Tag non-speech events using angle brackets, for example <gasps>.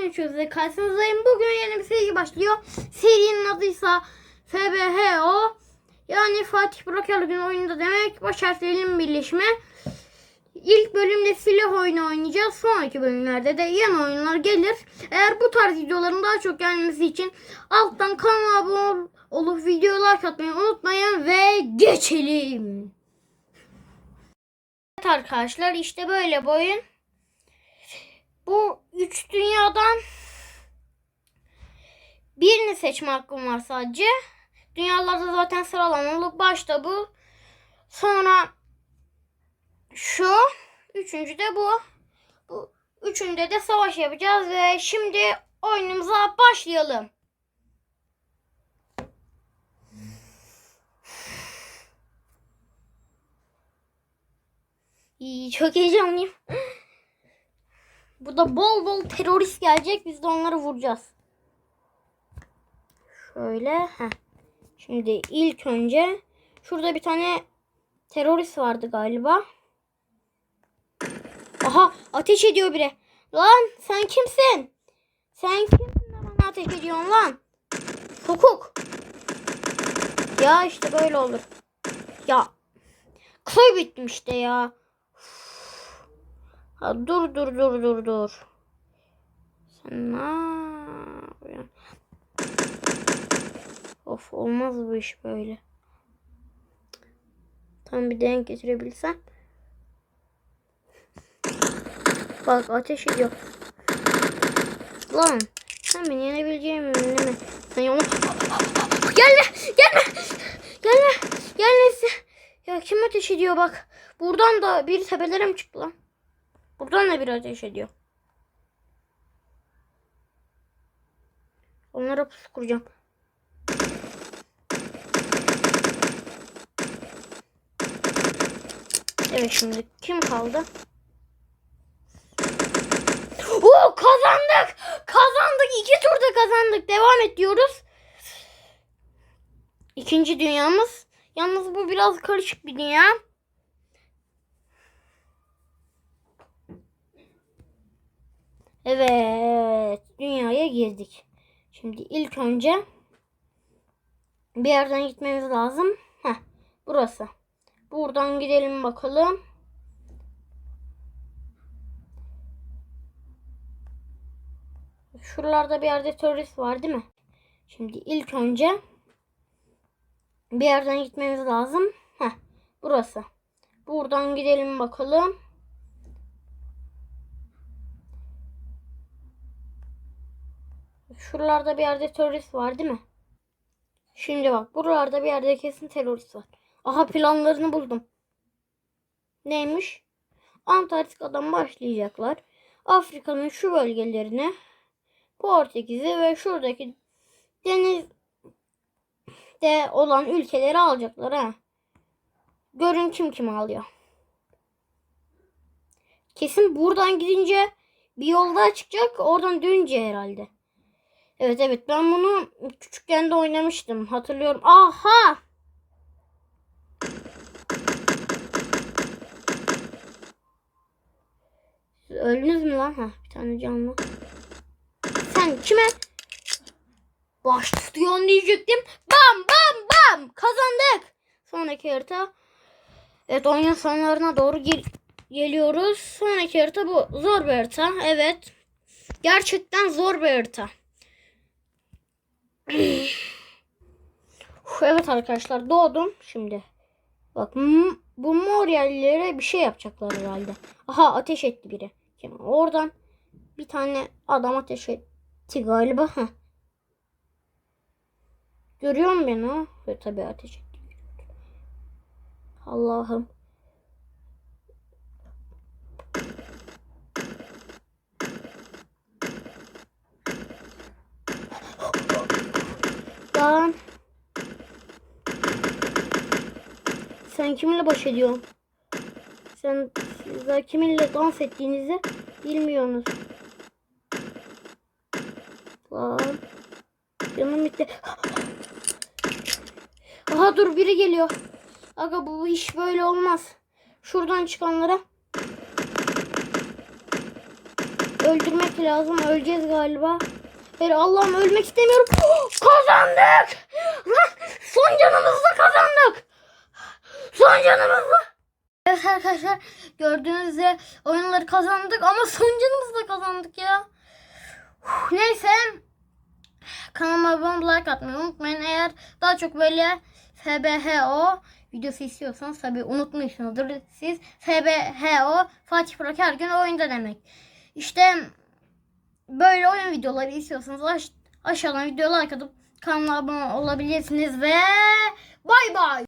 ne çözde karşınızdayım. Bugün yeni bir seri başlıyor. Serinin adıysa FBHO. Yani Fatih Burak Ergün oyunda demek. Baş harflerinin birleşimi. İlk bölümde silah oyunu oynayacağız. Sonraki bölümlerde de yan oyunlar gelir. Eğer bu tarz videoların daha çok gelmesi için alttan kanala abone olup videolar like atmayı unutmayın ve geçelim. Evet arkadaşlar işte böyle bir oyun. Bu üç dünyadan birini seçme hakkım var sadece. Dünyalarda zaten sıralamalı. Başta bu. Sonra şu. Üçüncü de bu. Bu üçünde de savaş yapacağız ve şimdi oyunumuza başlayalım. İyi, çok heyecanlıyım. Burada bol bol terörist gelecek. Biz de onları vuracağız. Şöyle. Heh. Şimdi ilk önce şurada bir tane terörist vardı galiba. Aha ateş ediyor biri. Lan sen kimsin? Sen kimsin de bana ateş ediyorsun lan? Sokuk. Ya işte böyle olur. Ya kaybettim işte ya. Ha, dur dur dur dur dur. Sen ne? Of olmaz bu iş böyle. Tam bir denk getirebilsem. Bak ateş ediyor. Lan sen beni yenebileceğimi mi? Sen onu... Gelme! Gelme! Gelme! Gelme! Ya kim ateş ediyor bak. Buradan da bir tepelere mi çıktı lan? Buradan da bir ateş ediyor. Onlara pusu kuracağım. Evet şimdi kim kaldı? Oo kazandık. Kazandık. İki turda kazandık. Devam et diyoruz. İkinci dünyamız. Yalnız bu biraz karışık bir dünya. Evet. Dünyaya girdik. Şimdi ilk önce bir yerden gitmemiz lazım. Heh, burası. Buradan gidelim bakalım. Şuralarda bir yerde terörist var değil mi? Şimdi ilk önce bir yerden gitmemiz lazım. Heh, burası. Buradan gidelim bakalım. Şuralarda bir yerde terörist var değil mi? Şimdi bak buralarda bir yerde kesin terörist var. Aha planlarını buldum. Neymiş? Antarktika'dan başlayacaklar. Afrika'nın şu bölgelerine Portekiz'i ve şuradaki denizde olan ülkeleri alacaklar ha. Görün kim kim alıyor. Kesin buradan gidince bir yolda çıkacak. Oradan dönünce herhalde. Evet evet ben bunu küçükken de oynamıştım. Hatırlıyorum. Aha! Siz öldünüz mü lan? Ha, bir tane canlı. Sen kime baş tutuyorsun diyecektim. Bam bam bam kazandık. Sonraki harita. Evet oyunun sonlarına doğru gel geliyoruz. Sonraki harita bu. Zor bir harita. Evet. Gerçekten zor bir harita. Evet arkadaşlar doğdum şimdi. Bak bu mor yerlere bir şey yapacaklar herhalde. Aha ateş etti biri. Şimdi oradan bir tane adam ateş etti galiba. Heh. Görüyor musun beni? Ve tabii ateş etti. Allah'ım. Lan. Sen kiminle baş ediyorsun? Sen sizler kiminle dans ettiğinizi bilmiyorsunuz. Lan. Canım bitti. Aha dur biri geliyor. Aga bu iş böyle olmaz. Şuradan çıkanlara. öldürmek lazım. Öleceğiz galiba. Hayır Allah'ım ölmek istemiyorum. <gasps> Kazandık. Son canımızla kazandık. Son canımızla. Evet arkadaşlar gördüğünüz üzere oyunları kazandık ama son canımızla kazandık ya. Uf, Neyse. Kanalıma abone like atmayı unutmayın. Eğer daha çok böyle FBHO videosu istiyorsanız tabi unutmuşsunuzdur siz. FBHO Fatih Burak her gün oyunda demek. İşte böyle oyun videoları istiyorsanız aş- aşağıdan videolar like atıp kanalıma abone olabilirsiniz ve bay bay.